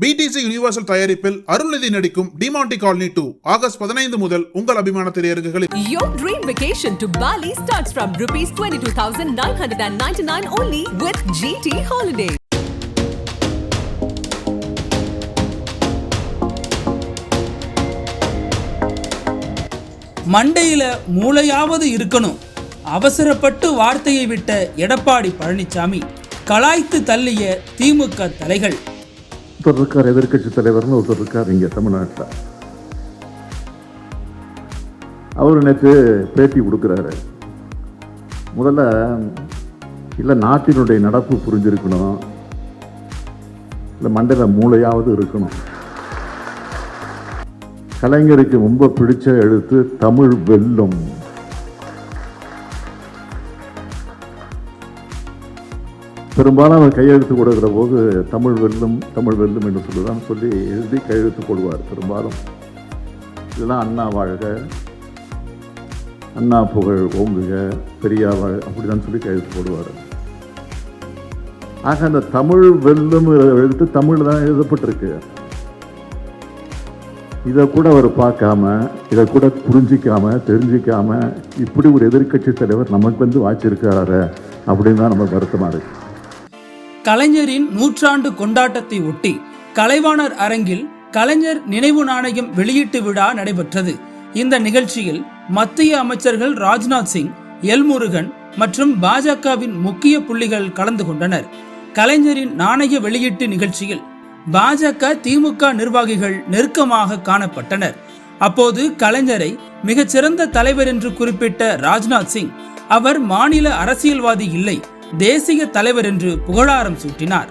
BDC universal தயாரிப்பில் அருள்நிதி நடிக்கும் Demonte colony two August பதினைந்து முதல் உங்கள் அபிமான திரையரங்குகளில். Your dream vacation to Bali starts from rupees 22,999 only with GT Holiday. மண்டையில மூளையாவது இருக்கணும். அவசரப்பட்டு வார்த்தையை விட்ட எடப்பாடி பழனிசாமி கலாய்த்து தள்ளிய திமுக தலைகள். ஒருத்தர் இருக்கார் எதிர்க்கட்சி தலைவர்னு ஒருத்தர் இருக்கார் இங்கே தமிழ்நாட்டில். அவர் நேற்று பேட்டி கொடுக்குறாரு. முதல்ல இல்லை நாட்டினுடைய நடப்பு புரிஞ்சிருக்கணும். இல்லை மண்டையில் மூளையாவது இருக்கணும். கலைஞருக்கு ரொம்ப பிடிச்ச எழுத்து தமிழ் வெல்லும். பெரும்பாலும் அவர் கையெழுத்து கொடுக்கிற போது தமிழ் வெல்லும் தமிழ் வெல்லும் என்று சொல்லுதான் சொல்லி எழுதி கையெழுத்து போடுவார் பெரும்பாலும். இதெல்லாம் அண்ணா வாழ்க அண்ணா புகழ் ஓங்குக பெரியா வாழ் அப்படிதான் சொல்லி கையெழுத்து போடுவார். ஆக அந்த தமிழ் வெல்லும் எழுத்து தமிழ் தான் எழுதப்பட்டிருக்கு. இதை கூட அவர் பார்க்காம இதை கூட புரிஞ்சிக்காம தெரிஞ்சிக்காம இப்படி ஒரு எதிர்க்கட்சி தலைவர் நமக்கு வந்து வாய்ச்சிருக்கிறாரு அப்படின்னு தான் நம்ம வருத்தமாக இருக்குது கலைஞரின் நூற்றாண்டு கொண்டாட்டத்தை ஒட்டி கலைவாணர் அரங்கில் கலைஞர் நினைவு நாணயம் வெளியீட்டு விழா நடைபெற்றது. இந்த நிகழ்ச்சியில் மத்திய அமைச்சர்கள் ராஜ்நாத் சிங் எல் முருகன் மற்றும் பாஜகவின் முக்கிய புள்ளிகள் கலந்து கொண்டனர். கலைஞரின் நாணய வெளியீட்டு நிகழ்ச்சியில் பாஜக திமுக நிர்வாகிகள் நெருக்கமாக காணப்பட்டனர். அப்போது கலைஞரை மிகச்சிறந்த தலைவர் என்று குறிப்பிட்ட ராஜ்நாத் சிங் அவர் மாநில அரசியல்வாதி இல்லை தேசிய தலைவர் என்று புகழாரம் சூட்டினார்.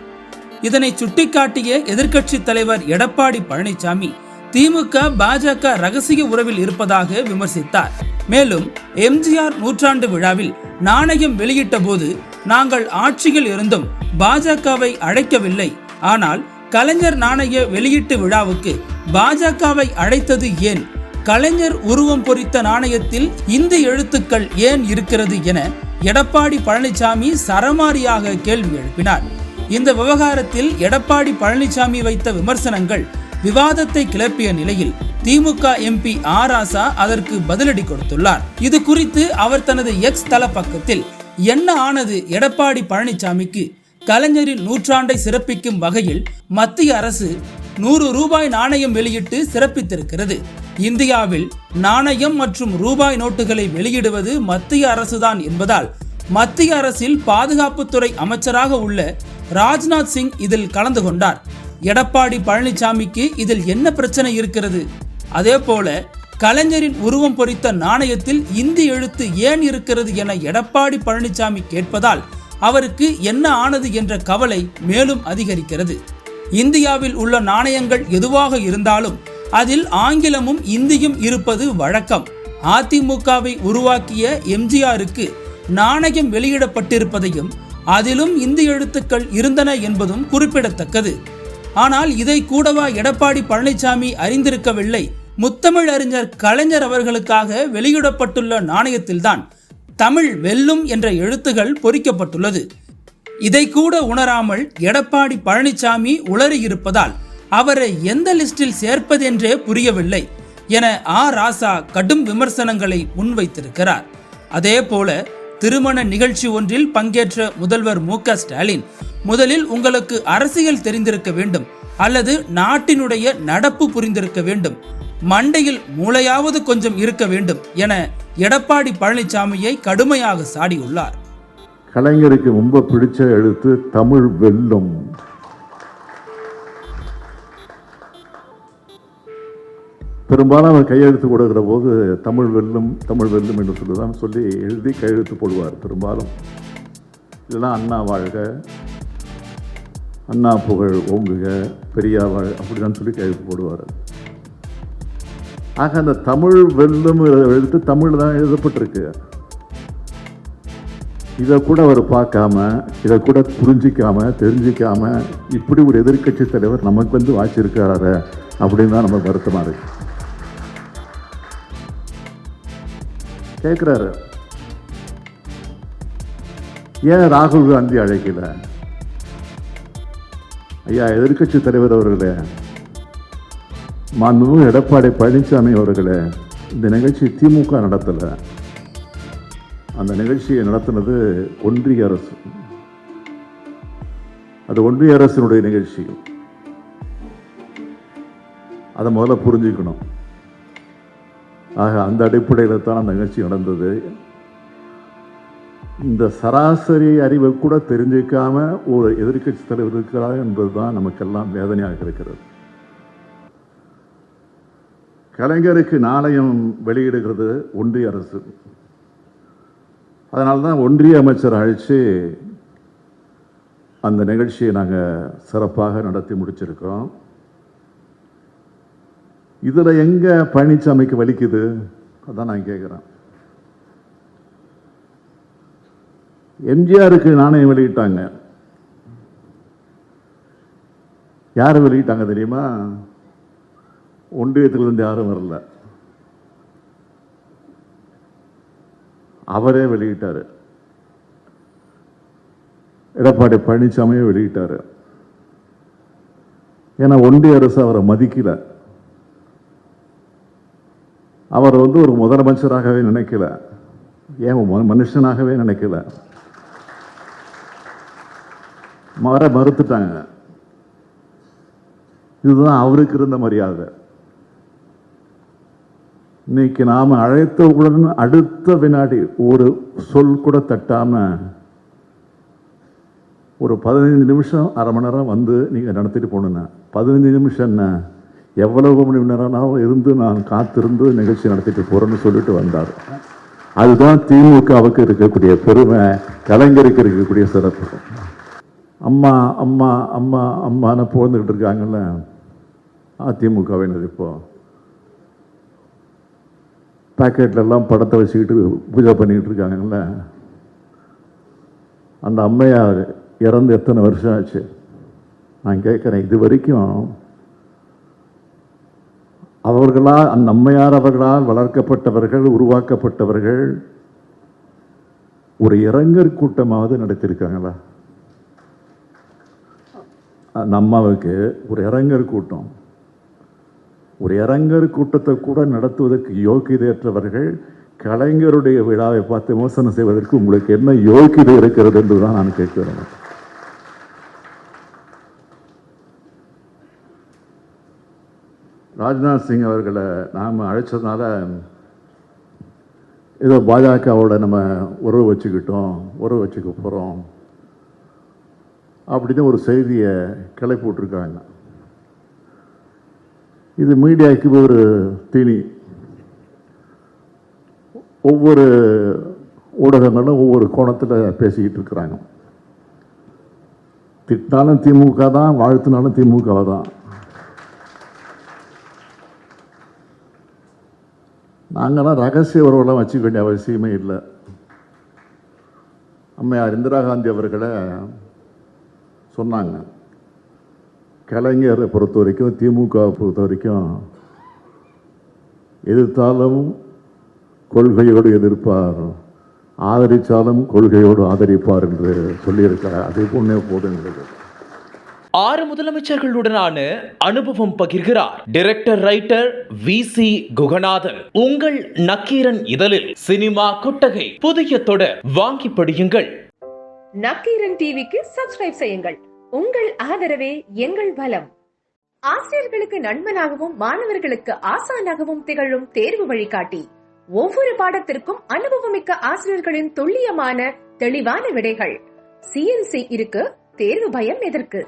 இதனை சுட்டிக்காட்டிய எதிர்க்கட்சி தலைவர் எடப்பாடி பழனிசாமி திமுக பாஜக ரகசிய உறவில் இருப்பதாக விமர்சித்தார். மேலும் எம்ஜிஆர் நூற்றாண்டு விழாவில் நாணயம் வெளியிட்ட போது நாங்கள் ஆட்சியில் இருந்தும் பாஜகவை அழைக்கவில்லை. ஆனால் கலைஞர் நாணய வெளியீட்டு விழாவுக்கு பாஜகவை அழைத்தது ஏன்? கலைஞர் உருவம் பொறித்த நாணயத்தில் இந்தி எழுத்துக்கள் ஏன் இருக்கிறது என எடப்பாடி பழனிசாமி சரமாரியாக கேள்வி எழுப்பினார். இந்த விவகாரத்தில் எடப்பாடி பழனிசாமி வைத்த விமர்சனங்கள் விவாதத்தை கிளப்பிய நிலையில் திமுக எம்பி ஆராசா அதற்கு பதிலடி கொடுத்துள்ளார். இது குறித்து அவர் தனது எக்ஸ் தள பக்கத்தில் என்ன ஆனது எடப்பாடி பழனிசாமிக்கு? கலைஞரின் நூற்றாண்டை சிறப்பிக்கும் வகையில் மத்திய அரசு நூறு ரூபாய் நாணயம் வெளியிட்டு சிறப்பித்திருக்கிறது. இந்தியாவில் நாணயம் மற்றும் ரூபாய் நோட்டுகளை வெளியிடுவது மத்திய அரசுதான் என்பதால் மத்திய அரசில் பாதுகாப்புத்துறை அமைச்சராக உள்ள ராஜ்நாத் சிங் இதில் கலந்து கொண்டார். எடப்பாடி பழனிசாமிக்கு இதில் என்ன பிரச்சனை இருக்கிறது? அதே போல கலைஞரின் உருவம் பொறித்த நாணயத்தில் இந்தி எழுத்து ஏன் இருக்கிறது என எடப்பாடி பழனிசாமி கேட்பதால் அவருக்கு என்ன ஆனது என்ற கவலை மேலும் அதிகரிக்கிறது. இந்தியாவில் உள்ள நாணயங்கள் எதுவாக இருந்தாலும் அதில் ஆங்கிலமும் இந்தியும் இருப்பது வழக்கம். அதிமுகவை உருவாக்கிய எம்ஜிஆருக்கு நாணயம் வெளியிடப்பட்டிருப்பதையும் அதிலும் இந்தி எழுத்துக்கள் இருந்தன என்பதும் குறிப்பிடத்தக்கது. ஆனால் இதை கூடவா எடப்பாடி பழனிசாமி அறிந்திருக்கவில்லை. முத்தமிழ் அறிஞர் கலைஞர் அவர்களுக்காக வெளியிடப்பட்டுள்ள நாணயத்தில்தான் தமிழ் வெல்லும் என்ற எழுத்துகள் பொறிக்கப்பட்டுள்ளது. இதை கூட உணராமல் எடப்பாடி பழனிசாமி உளறியிருப்பதால் அவரை எந்த லிஸ்டில் சேர்ப்பதென்றே புரியவில்லை என ஆ. ராசா கடும் விமர்சனங்களை முன்வைத்திருக்கிறார். அதே போல திருமண நிகழ்ச்சி ஒன்றில் பங்கேற்ற முதல்வர் மு. க. ஸ்டாலின் முதலில் உங்களுக்கு அரசியல் தெரிந்திருக்க வேண்டும் அல்லது நாட்டினுடைய நடப்பு புரிந்திருக்க வேண்டும் மண்டையில் மூளையாவது கொஞ்சம் இருக்க வேண்டும் என எடப்பாடி பழனிசாமியை கடுமையாக சாடியுள்ளார். கலைஞருக்கு ரொம்ப பிடிச்ச எழுத்து தமிழ் வெல்லும். பெரும்பாலும் அவர் கையெழுத்து கொடுக்கிற போது தமிழ் வெல்லும் தமிழ் வெல்லும் என்று சொல்லுதான் சொல்லி எழுதி கையெழுத்து போடுவார் பெரும்பாலும். இதெல்லாம் அண்ணா வாழ்க அண்ணா புகழ் ஓங்குக பெரியா வாழ் அப்படிதான் சொல்லி கையெழுத்து போடுவார். ஆக அந்த தமிழ் வெல்லும் எழுத்து தமிழ் தான் எழுதப்பட்டிருக்கு. இதை கூட அவர் பார்க்காம இதை கூட புரிஞ்சிக்காம தெரிஞ்சிக்காம இப்படி ஒரு எதிர்க்கட்சி தலைவர் நமக்கு வந்து வாச்சிருக்காரு அப்படின்னு தான் நம்ம வருத்தமாக இருக்குது கேட்குறாரு ஏன் ராகுல் காந்தி அழைக்கல? ஐயா எதிர்க்கட்சி தலைவர் அவர்களே மாண்புமிகு எடப்பாடி பழனிசாமி அவர்களே இந்த நிகழ்ச்சி திமுக நடத்தலை. அந்த நிகழ்ச்சியை நடத்தினது ஒன்றிய அரசு. அது ஒன்றிய அரசினுடைய நிகழ்ச்சி. அதை முதல்ல புரிஞ்சுக்கணும். ஆக அந்த அடிப்படையில் தான் அந்த நிகழ்ச்சி நடந்தது. இந்த சராசரி அறிவை கூட தெரிஞ்சுக்காம ஒரு எதிர்க்கட்சி தலைவர் இருக்கிறார் என்பதுதான் நமக்கெல்லாம் வேதனையாக இருக்கிறது. கலைஞருக்கு நாணயம் வெளியிடுகிறது ஒன்றிய அரசு. அதனால தான் ஒன்றிய அமைச்சர் அழைச்சு அந்த நிகழ்ச்சியை நாங்கள் சிறப்பாக நடத்தி முடிச்சிருக்கிறோம். இதில் எங்கே பழனிசாமிக்கு வலிக்குது? அதான் நான் கேட்குறேன் எம்ஜிஆருக்கு நாணயம் வெளியிட்டாங்க. யார் வெளியிட்டாங்க தெரியுமா? ஒன்றியத்திலிருந்து யாரும் வரல. அவரே வெளியிட்டார். எடப்பாடி பழனிசாமியே வெளியிட்டார். ஏன்னா ஒன்றிய அரசு அவரை மதிக்கலை. அவர் வந்து ஒரு முதலமைச்சராகவே நினைக்கல. ஏன் மனுஷனாகவே நினைக்கல. வர மறுத்துட்டாங்க. இதுதான் அவருக்கு இருந்த மரியாதை. இன்னைக்கு நாம அழைத்தவுடன் அடுத்த வினாடி ஒரு சொல் கூட தட்டாமல் ஒரு பதினைந்து நிமிஷம் அரை மணி நேரம் வந்து நீங்கள் நடத்திட்டு போகணுண்ணா பதினைஞ்சு நிமிஷம் என்ன? எவ்வளவு மணி நேரம்னாலும் இருந்து நான் காத்திருந்து நிகழ்ச்சி நடத்திட்டு போறேன்னு சொல்லிட்டு வந்தார். அதுதான் திமுகவுக்கு இருக்கக்கூடிய பெருமை கலைஞருக்கு இருக்கக்கூடிய சிறப்பு. அம்மா அம்மா அம்மா அம்மான்னு புகழ்ந்துக்கிட்டு இருக்காங்கல்ல அதிமுகவினர் இப்போ. பாக்கெட்ல எல்லாம் படத்தை வச்சுக்கிட்டு பூஜை பண்ணிக்கிட்டு இருக்காங்கல்ல. அந்த அம்மையார் இறந்து எத்தனை வருஷம் ஆச்சு? நான் கேட்குறேன் இது வரைக்கும் அவர்களால் அந்த அம்மையார் அவர்களால் வளர்க்கப்பட்டவர்கள் உருவாக்கப்பட்டவர்கள் ஒரு இறங்கர் கூட்டமாவது நடத்தியிருக்காங்களா? அந்த அம்மாவுக்கு ஒரு இறங்கர் கூட்டம். ஒரு இறங்கர் கூட்டத்தை கூட நடத்துவதற்கு யோக்கியதையற்றவர்கள் கலைஞருடைய விழாவை பார்த்து விமர்சனம் செய்வதற்கு உங்களுக்கு என்ன யோக்கியதை இருக்கிறது என்று தான் நான் கேட்கிறேன். ராஜ்நாத் சிங் அவர்களை நாம் அழைச்சதுனால ஏதோ பாஜகவோட நம்ம உறவு வச்சுக்கிட்டோம் உறவு வச்சுக்க போகிறோம் அப்படின்னு ஒரு செய்தியை கிளப்பி விட்ருக்காங்க இது மீடியாவுக்கு ஒரு தீனி. ஒவ்வொரு ஊடகங்களும் ஒவ்வொரு கோணத்தில் பேசிக்கிட்டு இருக்கிறாங்க. திட்டினாலும் திமுக தான் வாழ்த்தினாலும் திமுக தான் நாங்கள்லாம் ரகசிய உறவெல்லாம் வச்சுக்க வேண்டிய அவசியமே இல்லை. அம்மையார் இந்திரா காந்தி அவர்களை சொன்னாங்க. கலைஞரை பொறுத்த வரைக்கும் திமுகவை பொறுத்த வரைக்கும் எதிர்த்தாலும் கொள்கையோடு எதிர்ப்பார். ஆதரித்தாலும் கொள்கையோடு ஆதரிப்பார் என்று சொல்லியிருக்கிறார். அதே பொண்ணே போதுங்கிறது ஆறு முதலமைச்சர்களுடனான அனுபவம் பகிர்கிறார். Director writer V C Guganathan. உங்கள் நக்கீரன் இதழில் சினிமா கொட்டகை. புதிய தொடர். வாங்கி படியுங்கள். நக்கீரன் டிவிக்கு சப்ஸ்கிரைப் செய்யுங்கள். உங்கள் ஆதரவே எங்கள் பலம் ஆசிரியர்களுக்கு நண்பனாகவும் மாணவர்களுக்கு ஆசானாகவும் திகழும் தேர்வு வழிகாட்டி. ஒவ்வொரு பாடத்திற்கும் அனுபவமிக்க ஆசிரியர்களின் துல்லியமான தெளிவான விடைகள். சிஎன்சி இருக்கு தேர்வு பயம் எதற்கு?